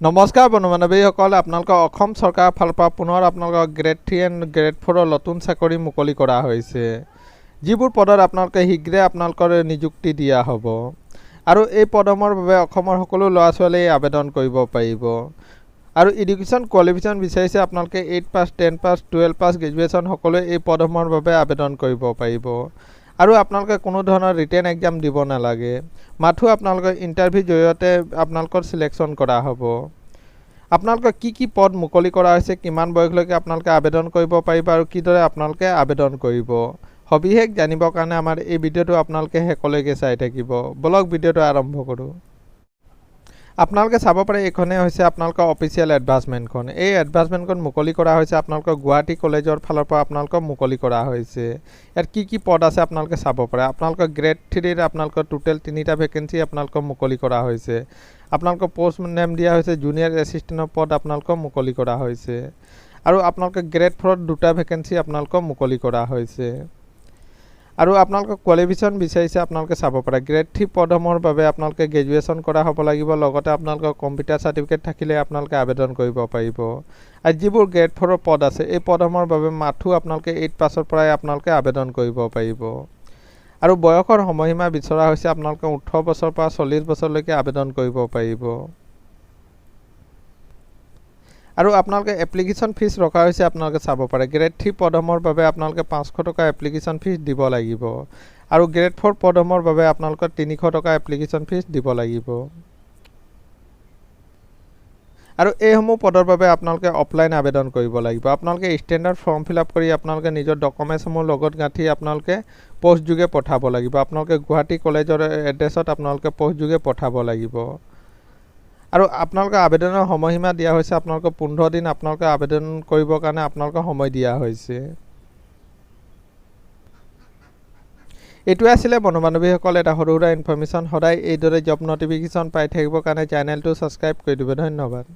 নমস্কাৰ বন্ধু বান্ধৱীসকল আপোনালোকৰ অসম চৰকাৰৰ ফালৰ পৰা পুনৰ আপোনালোকৰ গ্ৰেড থ্ৰী এণ্ড গ্ৰেড ফ'ৰৰ নতুন চাকৰি মুকলি কৰা হৈছে। যিবোৰ পদত আপোনালোকে শীঘ্ৰে আপোনালোকৰ নিযুক্তি দিয়া হ'ব। আৰু এই পদমৰ বাবে অসমৰ সকলো ল'ৰা ছোৱালীয়ে আবেদন কৰিব পাৰিব। আৰু এডুকেশ্যন কোৱালিফিকেশ্যন বিচাৰিছে আপোনালোকে eight pass ten pass twelve pass graduation সকলোৱে এই পদমৰ বাবে আবেদন কৰিব পাৰিব। আৰু আপোনালোকে কোনো ধৰণৰ ৰিটেন এক্সাম দিব নালাগে। মাথো আপোনালোকৰ ইণ্টাৰভিউৰ জৰিয়তে আপোনালোকৰ চিলেকশ্যন কৰা হ'ব। আপোনালোকৰ কি কি পদ মুকলি কৰা হৈছে কিমান বয়সলৈকে আপোনালোকে আবেদন কৰিব পাৰিব আৰু কিদৰে আপোনালোকে আবেদন কৰিব। সবিশেষ জানিবৰ কাৰণে আমাৰ এই ভিডিঅ'টো আপোনালোকে শেষলৈকে চাই থাকিব। বলক ভিডিঅ'টো আৰম্ভ কৰোঁ। আপোনালোকে চাব পাৰে এইখনেই হৈছে আপোনালোকৰ অফিচিয়েল এডভাৰ্টাইজমেণ্টখন এই এডভাৰ্টাইজমেণ্টখন মুকলি কৰা হৈছে আপোনালোকৰ গুৱাহাটী কলেজৰ ফালৰ পৰা আপোনালোকক মুকলি কৰা হৈছে। ইয়াত কি কি পদ আছে আপোনালোকে চাব পাৰে? আপোনালোকৰ গ্ৰেড থ্ৰীৰ আপোনালোকৰ টোটেল তিনিটা ভেকেঞ্চি আপোনালোকক মুকলি কৰা হৈছে। আপোনালোকৰ পষ্ট নেম দিয়া হৈছে জুনিয়ৰ এছিষ্টেণ্টৰ পদ আপোনালোকক মুকলি কৰা হৈছে। আৰু আপোনালোকে গ্ৰেড ফ'ৰত দুটা ভেকেঞ্চি আপোনালোকক মুকলি কৰা হৈছে। আৰু আপোনালোকক কোৱালিফিকেশ্যন বিচাৰিছে আপোনালোকে চাব পাৰে। গ্ৰেড থ্ৰী পদমৰ বাবে আপোনালোকে গ্ৰেজুৱেশ্যন কৰা হ'ব লাগিব লগতে আপোনালোকৰ কম্পিউটাৰ চাৰ্টিফিকেট থাকিলে আপোনালোকে আবেদন কৰিব পাৰিব। আৰু যিবোৰ গ্ৰেড ফ'ৰৰ পদ আছে এই পদমৰ বাবে মাথো আপোনালোকে এইট পাছৰ পৰাই আপোনালোকে আবেদন কৰিব পাৰিব। আৰু বয়সৰ সময়সীমা বিচৰা হৈছে আপোনালোকে ওঠৰ বছৰৰ পৰা চল্লিছ বছৰলৈকে আবেদন কৰিব পাৰিব। আৰু আপোনালোকে এপ্লিকেশ্যন ফিজ ৰখা হৈছে আপোনালোকে চাব পাৰে। গ্ৰেড থ্ৰী পদমৰ বাবে আপোনালোকে পাঁচশ টকা এপ্লিকেশ্যন ফিজ দিব লাগিব। আৰু গ্ৰেড ফ'ৰ পদমৰ বাবে আপোনালোকৰ তিনিশ টকা এপ্লিকেশ্যন ফিজ দিব লাগিব। আৰু এইসমূহ পদৰ বাবে আপোনালোকে অফলাইন আবেদন কৰিব লাগিব। আপোনালোকে ষ্টেণ্ডাৰ্ড ফৰ্ম ফিল আপ কৰি আপোনালোকে নিজৰ ডকুমেণ্টছসমূহ লগত গাঁঠি আপোনালোকে পষ্টযোগে পঠাব লাগিব। আপোনালোকে গুৱাহাটী কলেজৰ এড্ৰেছত আপোনালোকে পষ্টযোগে পঠাব লাগিব। আৰু আপোনালোকৰ আবেদনৰ সময়সীমা দিয়া হৈছে আপোনালোকৰ পোন্ধৰ দিন আপোনালোকে আবেদন কৰিবৰ কাৰণে আপোনালোকৰ সময় দিয়া হৈছে। এইটোৱে আছিলে বন্ধু বান্ধৱীসকল এটা সৰু সুৰা ইনফৰ্মেশ্যন সদায় এইদৰে জব নটিফিকেশ্যন পাই থাকিবৰ কাৰণে চেনেলটো ছাবস্ক্ৰাইব কৰি দিব। ধন্যবাদ।